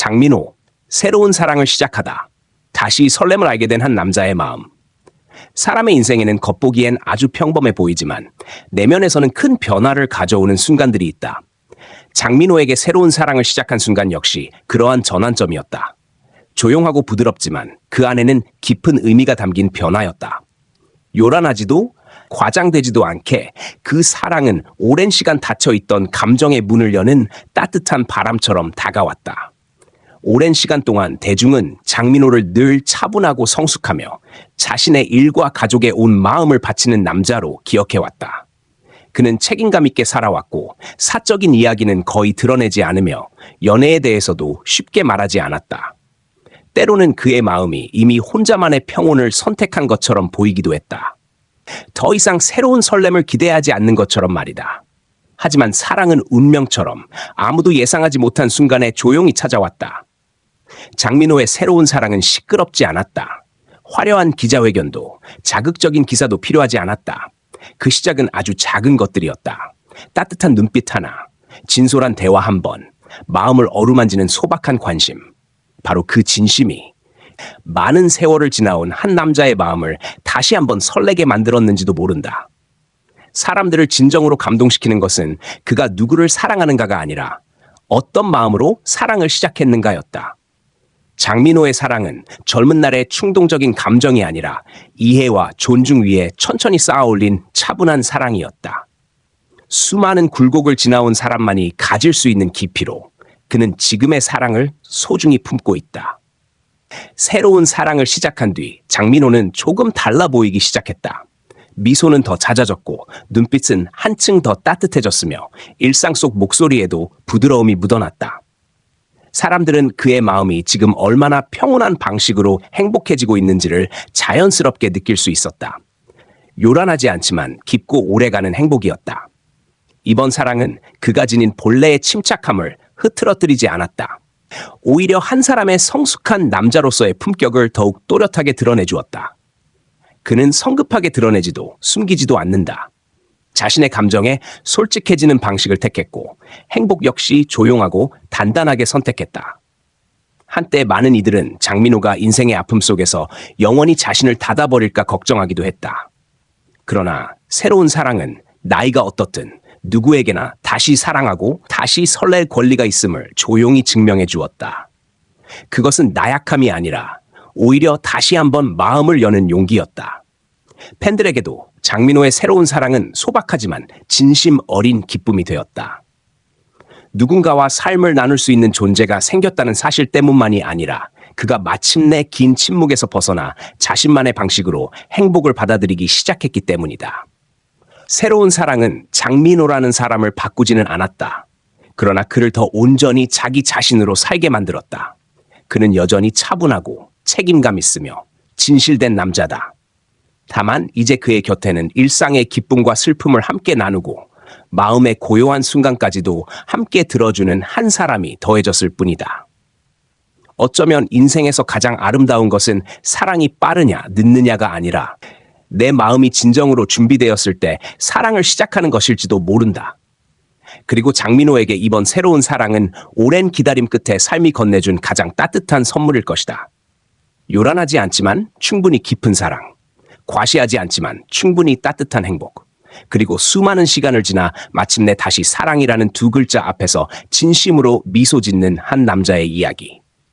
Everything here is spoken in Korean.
장민호, 새로운 사랑을 시작하다. 다시 설렘을 알게 된 한 남자의 마음. 사람의 인생에는 겉보기엔 아주 평범해 보이지만 내면에서는 큰 변화를 가져오는 순간들이 있다. 장민호에게 새로운 사랑을 시작한 순간 역시 그러한 전환점이었다. 조용하고 부드럽지만 그 안에는 깊은 의미가 담긴 변화였다. 요란하지도 과장되지도 않게 그 사랑은 오랜 시간 닫혀 있던 감정의 문을 여는 따뜻한 바람처럼 다가왔다. 오랜 시간 동안 대중은 장민호를 늘 차분하고 성숙하며 자신의 일과 가족에 온 마음을 바치는 남자로 기억해왔다. 그는 책임감 있게 살아왔고 사적인 이야기는 거의 드러내지 않으며 연애에 대해서도 쉽게 말하지 않았다. 때로는 그의 마음이 이미 혼자만의 평온을 선택한 것처럼 보이기도 했다. 더 이상 새로운 설렘을 기대하지 않는 것처럼 말이다. 하지만 사랑은 운명처럼 아무도 예상하지 못한 순간에 조용히 찾아왔다. 장민호의 새로운 사랑은 시끄럽지 않았다. 화려한 기자회견도 자극적인 기사도 필요하지 않았다. 그 시작은 아주 작은 것들이었다. 따뜻한 눈빛 하나, 진솔한 대화 한 번, 마음을 어루만지는 소박한 관심. 바로 그 진심이 많은 세월을 지나온 한 남자의 마음을 다시 한번 설레게 만들었는지도 모른다. 사람들을 진정으로 감동시키는 것은 그가 누구를 사랑하는가가 아니라 어떤 마음으로 사랑을 시작했는가였다. 장민호의 사랑은 젊은 날의 충동적인 감정이 아니라 이해와 존중 위에 천천히 쌓아 올린 차분한 사랑이었다. 수많은 굴곡을 지나온 사람만이 가질 수 있는 깊이로 그는 지금의 사랑을 소중히 품고 있다. 새로운 사랑을 시작한 뒤 장민호는 조금 달라 보이기 시작했다. 미소는 더 잦아졌고 눈빛은 한층 더 따뜻해졌으며 일상 속 목소리에도 부드러움이 묻어났다. 사람들은 그의 마음이 지금 얼마나 평온한 방식으로 행복해지고 있는지를 자연스럽게 느낄 수 있었다. 요란하지 않지만 깊고 오래가는 행복이었다. 이번 사랑은 그가 지닌 본래의 침착함을 흐트러뜨리지 않았다. 오히려 한 사람의 성숙한 남자로서의 품격을 더욱 또렷하게 드러내 주었다. 그는 성급하게 드러내지도 숨기지도 않는다. 자신의 감정에 솔직해지는 방식을 택했고 행복 역시 조용하고 단단하게 선택했다. 한때 많은 이들은 장민호가 인생의 아픔 속에서 영원히 자신을 닫아버릴까 걱정하기도 했다. 그러나 새로운 사랑은 나이가 어떻든 누구에게나 다시 사랑하고 다시 설렐 권리가 있음을 조용히 증명해 주었다. 그것은 나약함이 아니라 오히려 다시 한번 마음을 여는 용기였다. 팬들에게도 장민호의 새로운 사랑은 소박하지만 진심 어린 기쁨이 되었다. 누군가와 삶을 나눌 수 있는 존재가 생겼다는 사실 때문만이 아니라 그가 마침내 긴 침묵에서 벗어나 자신만의 방식으로 행복을 받아들이기 시작했기 때문이다. 새로운 사랑은 장민호라는 사람을 바꾸지는 않았다. 그러나 그를 더 온전히 자기 자신으로 살게 만들었다. 그는 여전히 차분하고 책임감 있으며 진실된 남자다. 다만 이제 그의 곁에는 일상의 기쁨과 슬픔을 함께 나누고 마음의 고요한 순간까지도 함께 들어주는 한 사람이 더해졌을 뿐이다. 어쩌면 인생에서 가장 아름다운 것은 사랑이 빠르냐, 늦느냐가 아니라 내 마음이 진정으로 준비되었을 때 사랑을 시작하는 것일지도 모른다. 그리고 장민호에게 이번 새로운 사랑은 오랜 기다림 끝에 삶이 건네준 가장 따뜻한 선물일 것이다. 요란하지 않지만 충분히 깊은 사랑. 과시하지 않지만 충분히 따뜻한 행복. 그리고 수많은 시간을 지나 마침내 다시 사랑이라는 두 글자 앞에서 진심으로 미소 짓는 한 남자의 이야기.